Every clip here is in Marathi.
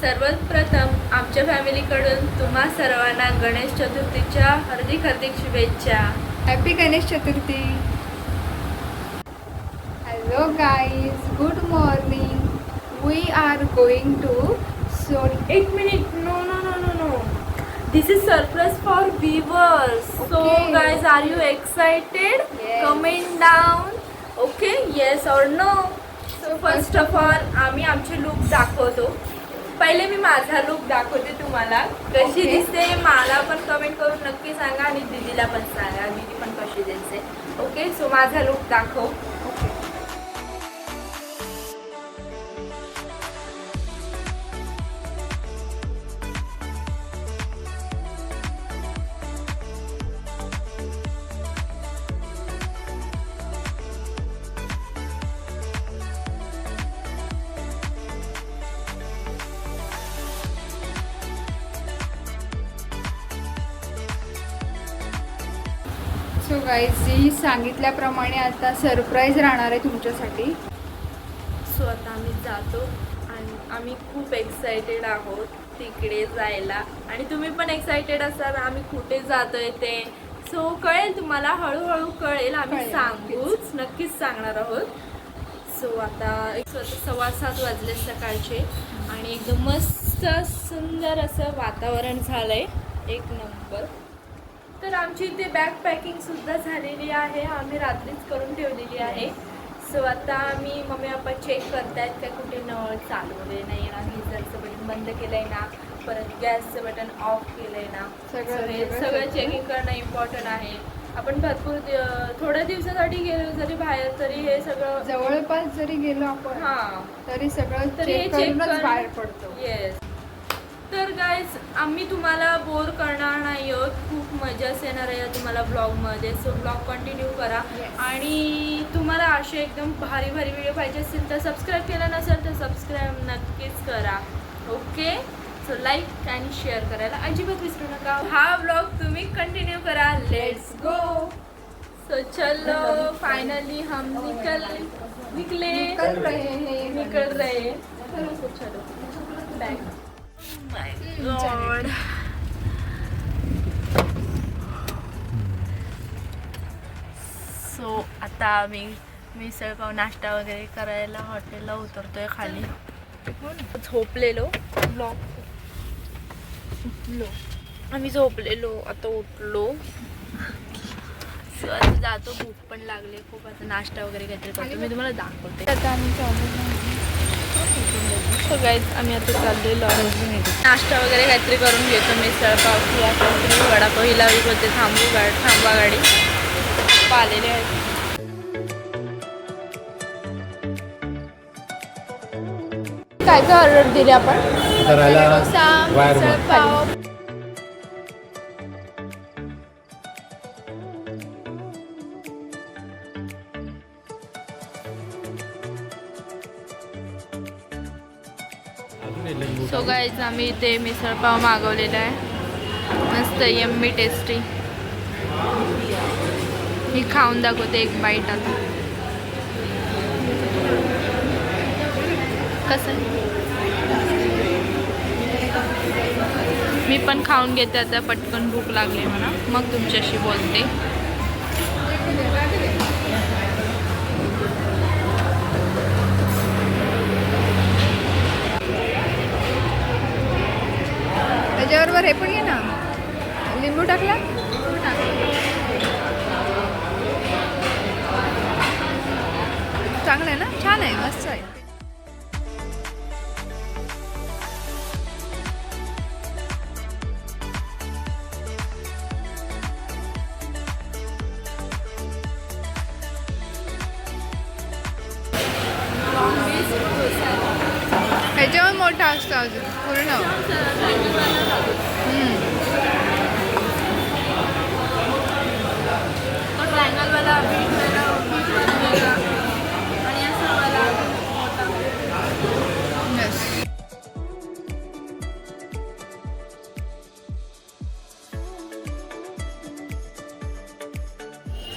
सर्वात प्रथम आमच्या फॅमिलीकडून तुम्हा सर्वांना गणेश चतुर्थीच्या हार्दिक हार्दिक शुभेच्छा. Happy Ganesh Chaturthi. Hello guys good morning we are going to so एक minute this is surprise for viewers so Okay. Guys are you excited Yes. Comment down okay yes or no so first of all आम्ही आमचे लुक दाखवतो. पहिले मी माझा लुक दाखवते तुम्हाला. कशी Okay. दिसते मला पण कमेंट करून नक्की सांगा आणि दीदीला पण सांगा. दीदी पण कशी दिसते. ओके सो माझा लुक दाखव. गाईज जी सांगितल्याप्रमाणे आता सरप्राईज राहणार आहे तुमच्यासाठी. सो आता आम्ही जातो आणि आम्ही खूप एक्सायटेड आहोत तिकडे जायला. आणि तुम्ही पण एक्सायटेड असाल आम्ही कुठे जातोय ते. सो कळेल तुम्हाला हळूहळू कळेल आम्ही सांगूच नक्कीच. सांगणार आहोत. सो आता एक सव्वा सात वाजले सकाळचे आणि एकदम मस्त सुंदर असं वातावरण झालंय. एक नंबर. तर आमची इथे बॅग पॅकिंग सुद्धा झालेली आहे. आम्ही रात्रीच करून ठेवलेली आहे. सो आता आम्ही मम्मी पप्पा चेक करतायत का कुठे नळ चालू वगैरे नाही ना गिझरचं बटन बंद केलंय ना परत गॅसचं बटन ऑफ केलंय ना. सगळं- सगळं चेकिंग करणं इम्पॉर्टंट आहे. आपण भरपूर थोड्या दिवसासाठी गेलो जरी बाहेर तरी हे सगळं जवळपास जरी गेलो आपण हां. तरी सगळं तरी हे चेक बाहेर पडतो. येस तर गाईज आम्ही तुम्हाला बोर करणार नाही आहोत. खूप मजाच येणार आहे तुम्हाला ब्लॉगमध्ये सो ब्लॉग कंटिन्यू करा. आणि तुम्हाला असे एकदम भारी भारी व्हिडिओ पाहिजे असतील तर सबस्क्राईब केलं नसेल तर सबस्क्राईब नक्कीच करा. ओके सो लाईक आणि शेअर करायला अजिबात विसरू नका. हा ब्लॉग तुम्ही कंटिन्यू करा. लेट्स गो सो चलो फायनली हम निकल निकले. निकल रहे हैं. निकल रहे. चलो चलो. Back. गॉड सो आता आम्ही मिसळ पाव नाश्ता वगैरे करायला हॉटेलला उतरतोय खाली. झोपलेलो. ब्लॉक उठलो. आम्ही झोपलेलो आता उठलो. आता जातो भूक पण लागली. खूप आता नाश्ता वगैरे काहीतरी करतो मी तुम्हाला दाखवते. आता आम्ही चालू सो गाईज आम्ही आता लॉरेन्सला नाश्ता वगैरे काहीतरी करून घेतो मिसळ पाव किंवा काहीतरी वडापाव हिला बोलते थांबू गाडी थांबा गाडी. पालेले आहेत. काय काय ऑर्डर दिली आपण? करायला वायर गाईज आम्ही इथे मिसळपाव मागवलेला आहे. मस्त यम्मी टेस्टी मी खाऊन दाखवते एक बाईट आता. कसं? मी पण खाऊन घेते आता पटकन भूक लागली म्हणा मग तुमच्याशी बोलते. Yes.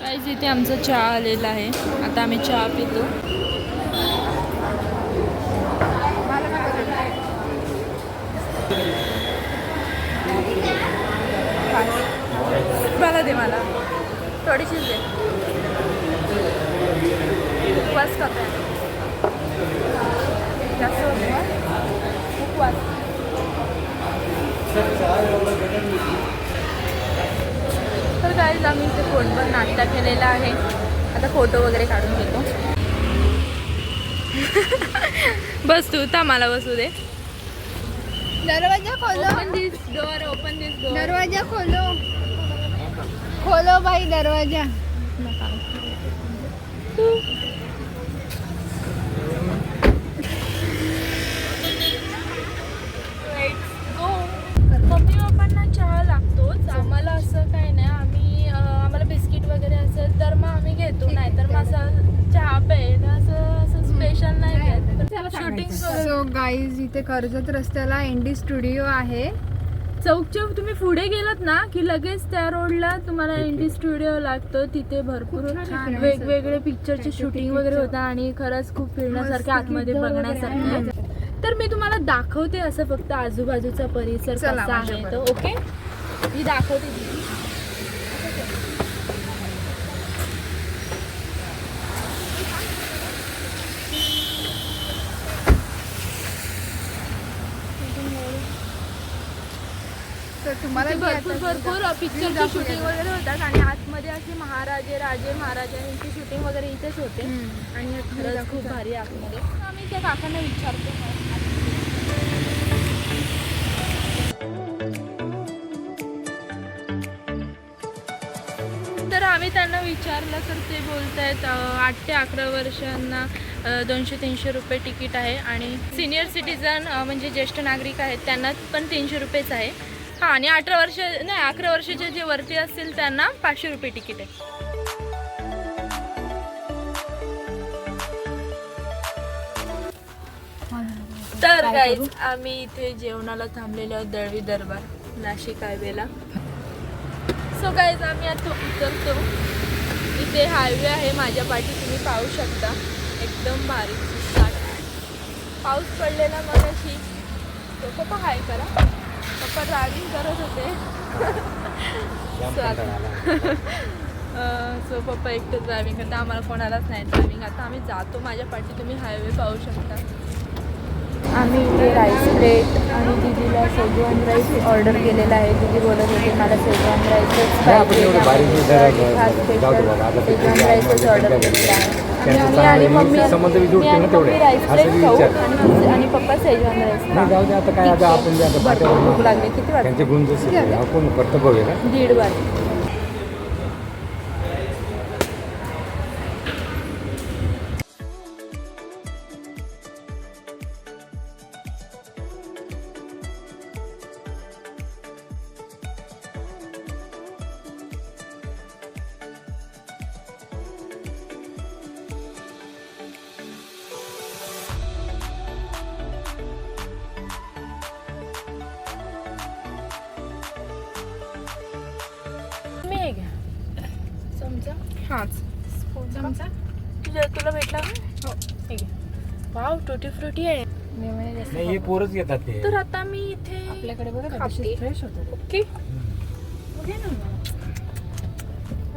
काहीच इथे आमचं चहा आलेला आहे. आता आम्ही चहा पितो. मला दे मला. थोडीशीच दे. उपवास करताय जास्त होते उपवास. तर काय आम्ही इथे फोनवर नाश्ता केलेला आहे. आता फोटो वगैरे काढून घेतो. बस तू तर मला बसू दे. दरवाजा खोलो. डोअर ओपन दिस डोअर दरवाजा खोलो. खोलो भाई दरवाजा. मम्मी पप्पांना चहा लागतोच. आम्हाला असं काही नाही. आम्ही अं, आम्हाला बिस्किट वगैरे असेल तर मग आम्ही घेतो नाही तर मग असं चहा पेन असं असं स्पेशल नाही घेत शूटिंग सो गाईज इथे कर्जत रस्त्याला एनडी स्टुडिओ आहे. चौकच्या तुम्ही पुढे गेलात ना की लगेच त्या रोडला तुम्हाला इंडी स्टुडिओ लागतो. तिथे भरपूर. वेगवेगळे पिक्चरचे शूटिंग वगैरे होतं आणि खरंच खूप फिरण्यासारखे आतमध्ये बघण्यासारखे आहे. तर मी तुम्हाला दाखवते असं फक्त आजूबाजूचा परिसर कसा आहे. तो ओके मी दाखवते. दीदी. तर तुम्हाला भरपूर भरपूर पिक्चरची दाखवूया. शूटिंग वगैरे होतात आणि आतमध्ये असे महाराजे राजे महाराजा यांची शूटिंग वगैरे इथेच होते. आणि खरंच खूप भारी आतमध्ये. आम्ही त्या काकांना विचारतो. तर आम्ही त्यांना विचारलं तर ते बोलत आहेत आठ ते अकरा वर्षांना दोनशे तीनशे रुपये तिकीट आहे. आणि सिनियर सिटीजन म्हणजे ज्येष्ठ नागरिक आहेत त्यांना पण तीनशे रुपयेच आहे. हां आणि अठरा वर्ष नाही अकरा वर्षाचे जे वरती असतील त्यांना पाचशे रुपये तिकीट आहे. तर गाईज आम्ही इथे जेवणाला थांबलेलो आहोत दळवी दरबार नाशिक हायवेला सो गाईज आम्ही आता उतरतो. इथे हायवे आहे माझ्या पाठी तुम्ही पाहू शकता. एकदम भारी. पाऊस पडलेला मग अशी तो पप्पा हाय करा. ड्रायव्हिंग करत होते. सो पप्पा एकटं ड्रायव्हिंग करता आम्हाला कोणालाच नाही ड्रायव्हिंग आता आम्ही जातो माझ्या पाठी. तुम्ही हायवे पाहू शकता. आम्ही इथे राईस प्लेट आणि दिदीला शेजवान राईस ऑर्डर केलेला आहे. दिदी बोलत होती मला शेजवान राईसच तुझ्या राईसच ऑर्डर केलेला आहे. त्यांचं आणि. मम्मी संबंध बी मी जुळतील आणि ना तेवढे. मम्मी राईस असं प्लेट बी खाऊ विचार. आणि आणि पप्पा शेजवान राईस नाही जाऊ दे आता काय आता आपण जे आता भरपूर भूक पाट्यावर लागली किती त्यांचे गुण जसे आपण कर्तव्य ना दीड मी हे घ्या चमचा? हाच. चमचा? तुझ्या तुला भेटला? का? हो हे घ्या वाव टुटी फ्रुटी आहे. नाही हे पोरच घेतात ते. तर आता मी इथे आपल्याकडे बघा खाते. फ्रेश होतं ओके.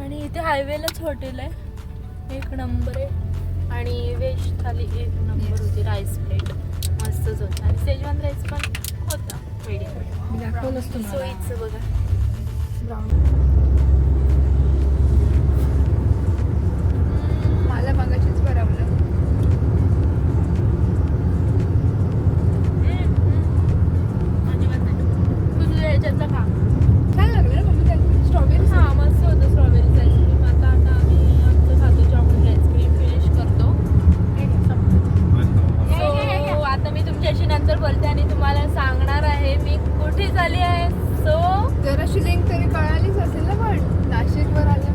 आणि इथे हायवेलाच हॉटेल आहे. एक नंबर आहे. आणि व्हेज थाली एक नंबर होती राईस प्लेट. मस्तच होतं. आणि सेजवान राईस पण होता. दाखवलंच तुम्हाला. सोयीचं बघा. ब्राऊन मला मागायची अशी लिंक तरी कळालीच असेल ना पण नाशिकवर आले